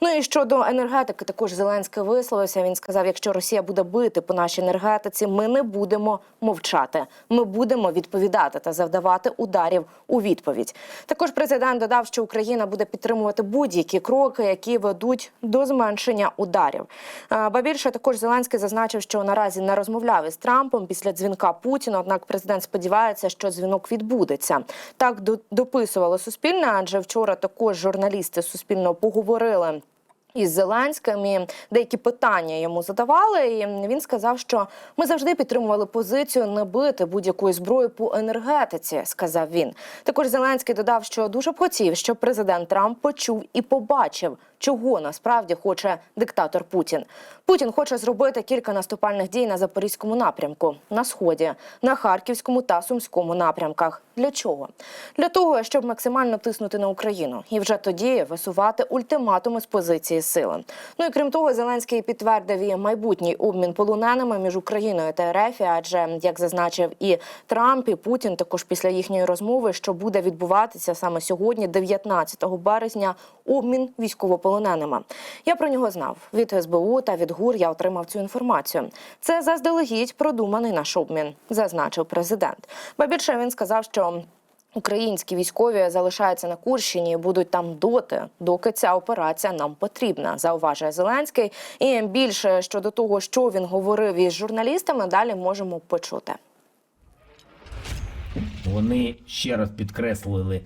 Ну і щодо енергетики, також Зеленський висловився. Він сказав: якщо Росія буде бити по нашій енергетиці, ми не будемо мовчати. Ми будемо відповідати та завдавати ударів у відповідь. Також президент додав, що Україна буде підтримувати будь-які кроки, які ведуть до зменшення ударів. Ба більше також Зеленський зазначив, що наразі не розмовляв із Трампом після дзвінка Путіна. Однак президент сподівається, що дзвінок відбудеться. Так дописувало Суспільне, адже вчора також журналісти Суспільного поговорили із Зеленським і деякі питання йому задавали. І він сказав, що ми завжди підтримували позицію не бити будь-якої зброї по енергетиці. Сказав він. Також Зеленський додав, що дуже б хотів, щоб президент Трамп почув і побачив, чого насправді хоче диктатор Путін. Путін хоче зробити кілька наступальних дій на запорізькому напрямку, на сході, на харківському та сумському напрямках. Для чого? Для того, щоб максимально тиснути на Україну і вже тоді висувати ультиматуми з позиції сили. Ну і крім того, Зеленський підтвердив і майбутній обмін полоненими між Україною та РФ, адже як зазначив і Трамп, і Путін, також після їхньої розмови, що буде відбуватися саме сьогодні, 19 березня, обмін військовополоненими. Я про нього знав від СБУ та від ГУР. Я отримав цю інформацію. Це заздалегідь продуманий наш обмін, зазначив президент. Ба більше він сказав, що Українські військові залишаються на Курщині і будуть там доти, доки ця операція нам потрібна, зауважує Зеленський. І більше щодо того, що він говорив із журналістами, далі можемо почути. Вони ще раз підкреслили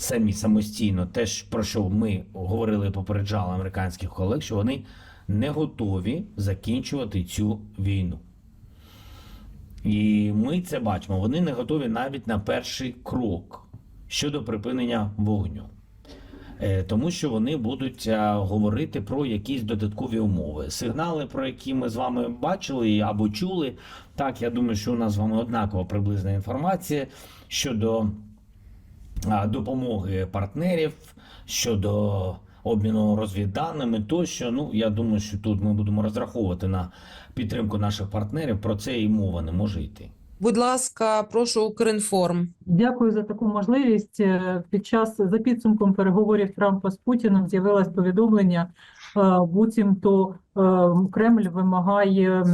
самі самостійно те, про що ми говорили попереджали американських колег, що вони не готові закінчувати цю війну. І ми це бачимо. Вони не готові навіть на перший крок щодо припинення вогню. Е, Тому що вони будуть е, говорити про якісь додаткові умови. Сигнали, про які ми з вами бачили або чули. Так, я думаю, що у нас з вами однакова приблизна інформація щодо допомоги партнерів, щодо обміну розвідданими тощо. Ну, я думаю, що тут ми будемо розраховувати на підтримку наших партнерів. Про це і мова не може йти. Будь ласка, прошу Укрінформ. Дякую за таку можливість. Е, Під час за підсумком переговорів Трампа з Путіним з'явилось повідомлення, буцімто е, Кремль вимагає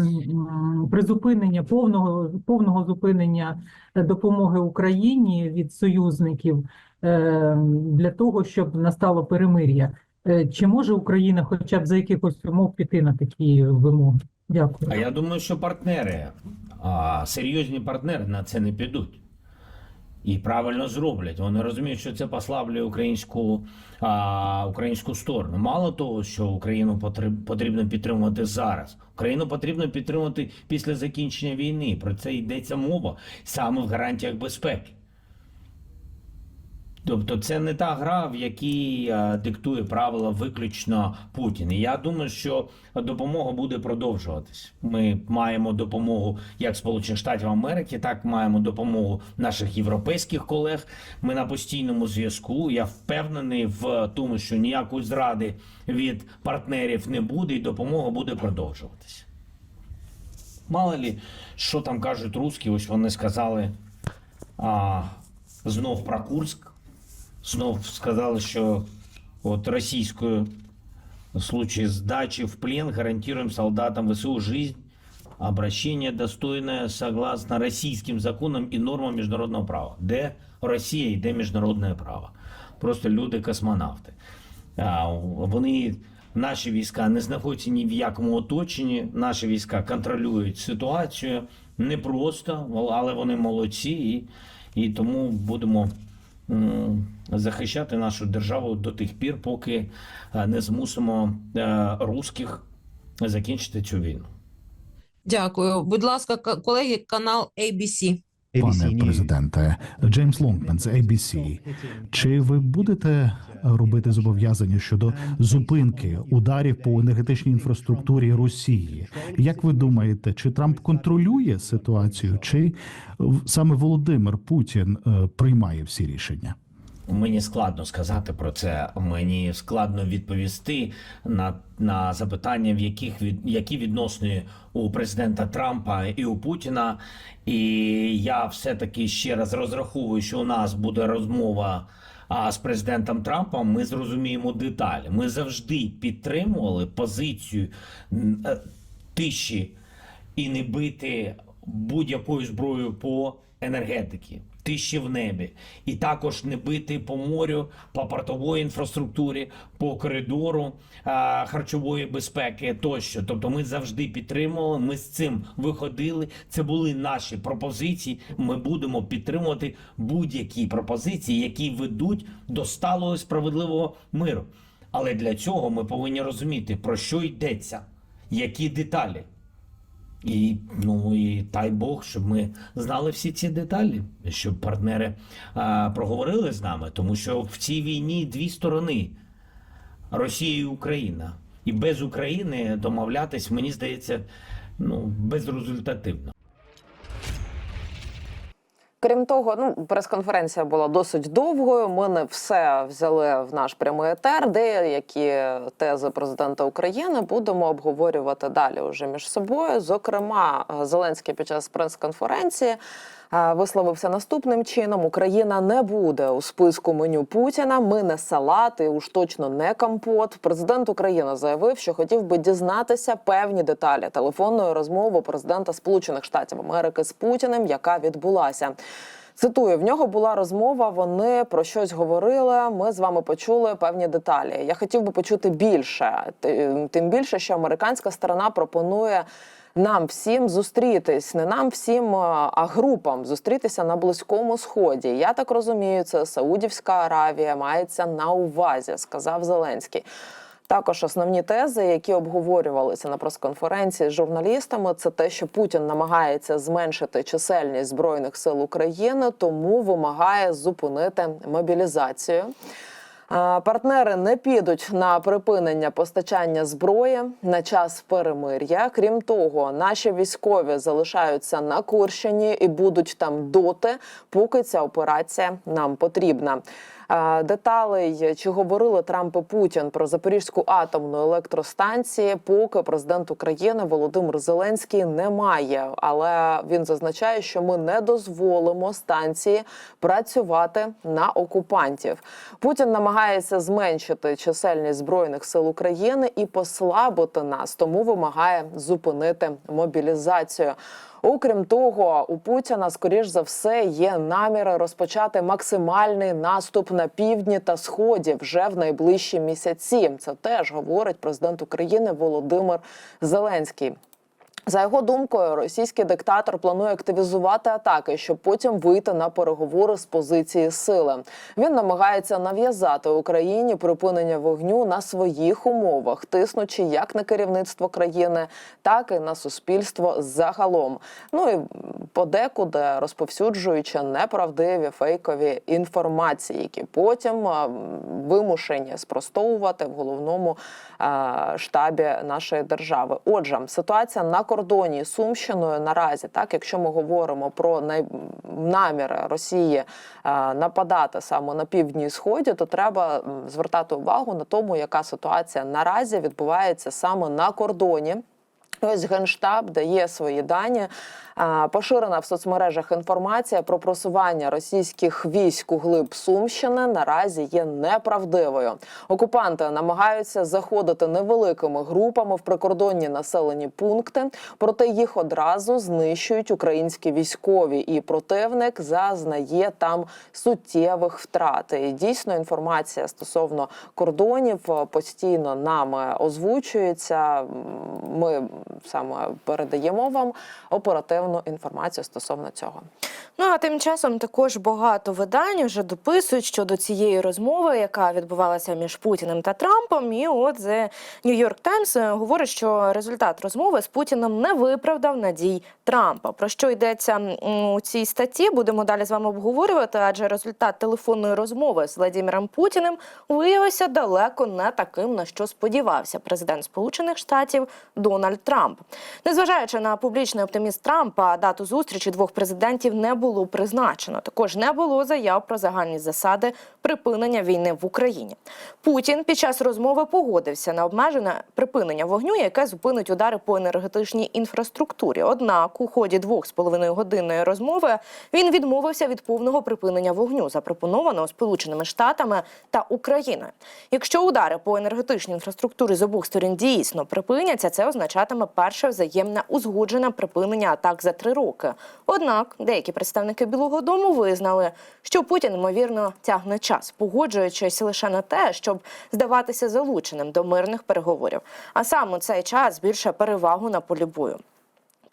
призупинення повного повного зупинення е, допомоги Україні від союзників е, для того, щоб настало перемир'я. Е, Чи може Україна, хоча б за якихось умов, піти на такі вимоги? Дякую. А я думаю, що партнери, серйозні партнери на це не підуть. І правильно зроблять. Вони розуміють, що це послаблює українську, а, українську сторону. Мало того, що Україну потріб- потрібно підтримувати зараз. Україну потрібно підтримувати після закінчення війни. Про це йдеться мова саме в гарантіях безпеки. Тобто це не та гра, в якій е, диктує правила виключно Путін. І я думаю, що допомога буде продовжуватись. Ми маємо допомогу як Сполучених Штатів Америки, так маємо допомогу наших європейських колег. Ми на постійному зв'язку. Я впевнений в тому, що ніякої зради від партнерів не буде, і допомога буде продовжуватись. Мало лі, що там кажуть русські, ось вони сказали а, знов про Курськ. Знов сказали, що от російською в случае сдачи в плен гарантируем солдатам ВСУ жизнь, обращение достойное согласно российским законам і нормам міжнародного права. Де Росія і де міжнародне право? Просто люди космонавти. Вони, наші війська не знаходяться ні в якому оточенні. Наші війська контролюють ситуацію непросто, але вони молодці, і, і тому будемо захищати нашу державу до тих пір, поки е, не змусимо е, русських закінчити цю війну. Дякую. Будь ласка, колеги, канал ABC. Пане президенте, Джеймс Лонгмен з ABC. Чи ви будете робити зобов'язання щодо зупинки ударів по енергетичній інфраструктурі Росії? Як ви думаєте, чи Трамп контролює ситуацію, чи саме Володимир Путін е, приймає всі рішення? Мені складно сказати про це. Мені складно відповісти на, на запитання, в яких від які відносини у президента Трампа і у Путіна. І я все таки ще раз розраховую, що у нас буде розмова а з президентом Трампом ми зрозуміємо деталі. Ми завжди підтримували позицію е, тиші і не бити будь-якою зброєю по енергетики, тиші в небі, і також не бити по морю, по портової інфраструктурі, по коридору а, харчової безпеки тощо. Тобто, ми завжди підтримували. Ми з цим виходили. Це були наші пропозиції. Ми будемо підтримувати будь-які пропозиції, які ведуть до сталого справедливого миру. Але для цього ми повинні розуміти, про що йдеться, які деталі. І ну і дай Бог, щоб ми знали всі ці деталі, щоб партнери а, проговорили з нами, тому що в цій війні дві сторони Росія і Україна. І без України домовлятись, мені здається, ну безрезультативно. Крім того, ну прес-конференція була досить довгою. Ми не все взяли в наш прямий етер. Деякі тези президента України будемо обговорювати далі уже між собою. Зокрема, Зеленський під час прес-конференції висловився наступним чином: Україна не буде у списку меню Путіна. Ми не салат і уж точно не компот. Президент України заявив, що хотів би дізнатися певні деталі телефонної розмови президента Сполучених Штатів Америки з Путіним, яка відбулася. Цитую, в нього була розмова. Вони про щось говорили. Ми з вами почули певні деталі. Я хотів би почути більше. Тим більше, що американська сторона пропонує нам всім зустрітись, не нам всім, а а групам зустрітися на близькому сході. Я так розумію, це Саудівська Аравія мається на увазі, сказав Зеленський. Також основні тези, які обговорювалися на прес-конференції з журналістами, це те, що Путін намагається зменшити чисельність збройних сил України, тому вимагає зупинити мобілізацію. Партнери не підуть на припинення постачання зброї на час перемир'я. Крім того, наші військові залишаються на Курщині і будуть там доти, поки ця операція нам потрібна. Е, Деталей, чи говорили Трамп і Путін про Запорізьку атомну електростанцію, поки президент України Володимир Зеленський не має. Але він зазначає, що ми не дозволимо станції працювати на окупантів. Путін намагається зменшити чисельність збройних сил України і послабити нас, тому вимагає зупинити мобілізацію. Окрім того, у Путіна, скоріш за все, є наміри розпочати максимальний наступ на півдні та сході вже в найближчі місяці. Це теж говорить президент України Володимир Зеленський. За його думкою, російський диктатор планує активізувати атаки, щоб потім вийти на переговори з позиції сили. Він намагається нав'язати Україні припинення вогню на своїх умовах, тиснучи як на керівництво країни, так і на суспільство загалом. Ну і подекуди розповсюджуючи неправдиві фейкові інформації, які потім вимушені спростовувати в головному штабі нашої держави. Отже, ситуація на кордоні з Сумщиною наразі, так якщо ми говоримо про най... наміри Росії а, нападати саме на півдні і сході, то треба звертати увагу на тому, яка ситуація наразі відбувається саме на кордоні. Ось генштаб дає свої дані. Поширена в соцмережах інформація про просування російських військ у глиб Сумщини наразі є неправдивою. Окупанти намагаються заходити невеликими групами в прикордонні населені пункти, проте їх одразу знищують українські військові, і противник зазнає там суттєвих втрат. І дійсно інформація стосовно кордонів е, постійно нами озвучується. Ми саме передаємо вам оперативну інформацію стосовно цього. Ну а тим часом також багато видань вже дописують щодо цієї розмови, яка відбувалася між Путіним та Трампом. І от The New York Times е, говорить, що результат розмови з Путіним не виправдав надій Трампа. Про що йдеться у цій статті? Будемо далі з вами обговорювати, адже результат телефонної розмови з Владимиром Путіним виявився далеко не таким, на що сподівався президент Сполучених Штатів Дональд Трамп. Трамп. Незважаючи на публічний оптиміст Трампа, дату зустрічі двох президентів не було призначено. Також не було заяв про загальні засади припинення війни в Україні. Путін під час розмови погодився на обмежене припинення вогню, яке зупинить удари по енергетичній інфраструктурі. Однак у ході двох з половиною годинної розмови він відмовився від повного припинення вогню, запропонованого Сполученими Штатами та Україною. Якщо удари по енергетичній інфраструктурі з обох сторін дійсно припиняться, це означатиме перше взаємне узгоджене припинення атак за три роки. Однак деякі представники Білого Дому визнали, що Путін ймовірно тягне час, погоджуючись лише на те, щоб здаватися залученим до мирних переговорів. А саме цей час більше перевагу на полі бою.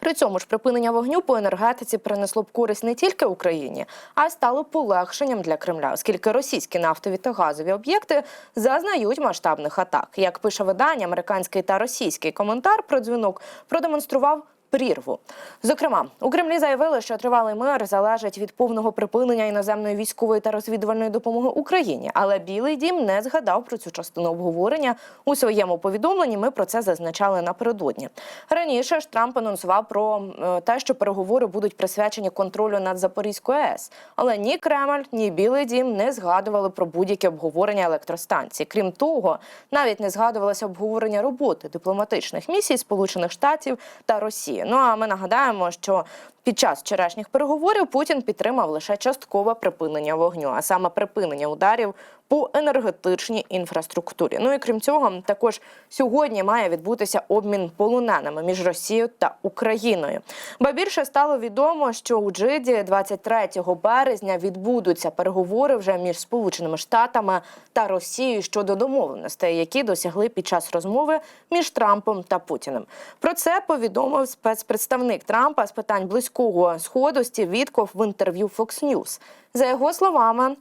При цьому ж припинення вогню по енергетиці принесло б користь не тільки Україні, а й стало полегшенням для Кремля, оскільки російські нафтові та газові об'єкти зазнають масштабних атак. Як пише видання, американський та російський коментар про дзвінок продемонстрував. Прірву. Зокрема, у Кремлі заявили, що тривалий мир залежить від повного припинення іноземної військової та розвідувальної допомоги Україні. Але Білий Дім не згадав про цю частину обговорення у своєму повідомленні. Ми про це зазначали напередодні. Раніше ж Трамп анонсував про е, те, що переговори будуть присвячені контролю над Запорізькою АЕС. Але ні Кремль, ні Білий Дім не згадували про будь-яке обговорення електростанцій. Крім того, навіть не згадувалося обговорення роботи дипломатичних місій Сполучених Штатів та Росії. Ну а ми нагадаємо, що під час вчорашніх переговорів Путін підтримав лише часткове припинення вогню, а саме припинення ударів по енергетичній інфраструктурі. Ну і крім цього, також сьогодні має відбутися обмін полоненими між Росією та Україною. Ба більше стало відомо, що у Джиді 23 березня відбудуться переговори вже між Сполученими Штатами та Росією щодо домовленостей, які досягли під час розмови між Трампом та Путіним. Про це повідомив спецпредставник Трампа з питань близького сходу Стів Вітков в інтерв'ю Fox News. За його словами.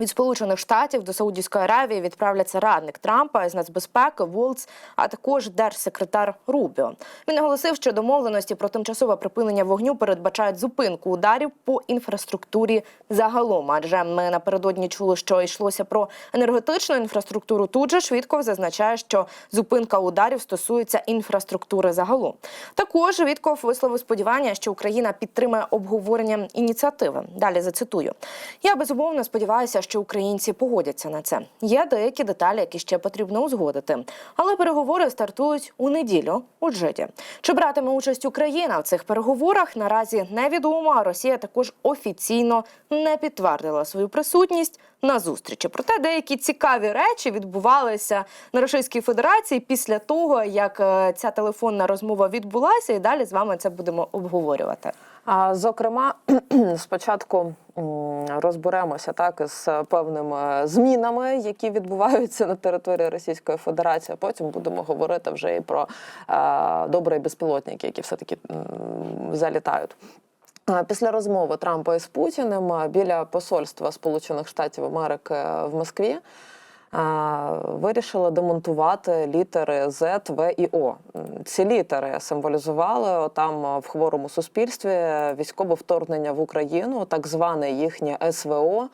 Від Сполучених Штатів до Саудівської Аравії відправляться радник Трампа з нацбезпеки Волц, а також держсекретар Рубіо. Він наголосив, що домовленості про тимчасове припинення вогню передбачають зупинку ударів по інфраструктурі загалом. Адже ми напередодні чули, що йшлося про енергетичну інфраструктуру. Тут же Швідков зазначає, що зупинка ударів стосується інфраструктури загалом. Також Вітков висловив сподівання, що Україна підтримає обговорення ініціативи. Далі зацитую: я безумовно сподіваюся, що українці погодяться на це. Є деякі деталі, які ще потрібно узгодити. Але переговори стартують у неділю у Джеді. Чи братиме участь Україна в цих переговорах? Наразі невідомо. А Росія також офіційно не підтвердила свою присутність на зустрічі. Проте деякі цікаві речі відбувалися на Російській Федерації після того, як е, ця телефонна розмова відбулася, і далі з вами це будемо обговорювати. А зокрема, спочатку розберемося так із певними змінами, які відбуваються на території Російської Федерації. Потім будемо говорити вже і про е, добрі безпілотники, які все таки залітають. Після розмови Трампа із Путіним біля посольства Сполучених Штатів Америки в Москві вирішили демонтувати літери Z, В і О. Ці літери символізували там в хворому суспільстві військове вторгнення в Україну, так зване їхнє СВО.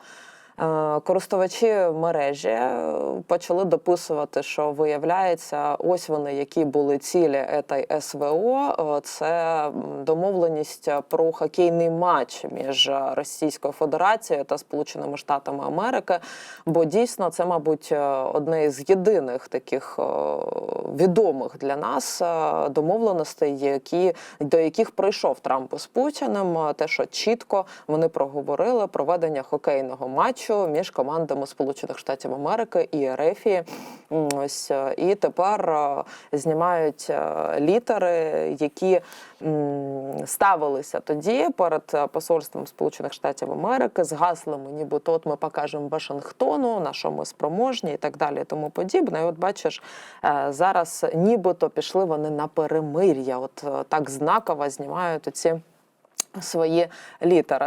Е, Користувачі мережі е, почали дописувати, що виявляється, ось вони, які були цілі етай СВО. Е, Це домовленість про хокейний матч між Російською Федерацією та Сполученими Штатами Америки. Бо дійсно це, мабуть, одне із єдиних таких відомих для нас домовленостей, які до яких прийшов Трамп із Путіним. Те, що чітко вони проговорили проведення хокейного матчу між командами Сполучених Штатів Америки і Ерефії. Ось е, і тепер е, знімають е, літери, які ставилися тоді перед посольством Сполучених Штатів Америки з гаслами, нібито от ми покажемо Вашингтону, на що ми спроможні, і так далі, і тому подібне. І от бачиш, зараз нібито пішли вони на перемир'я. От так знаково знімають оці свої літери.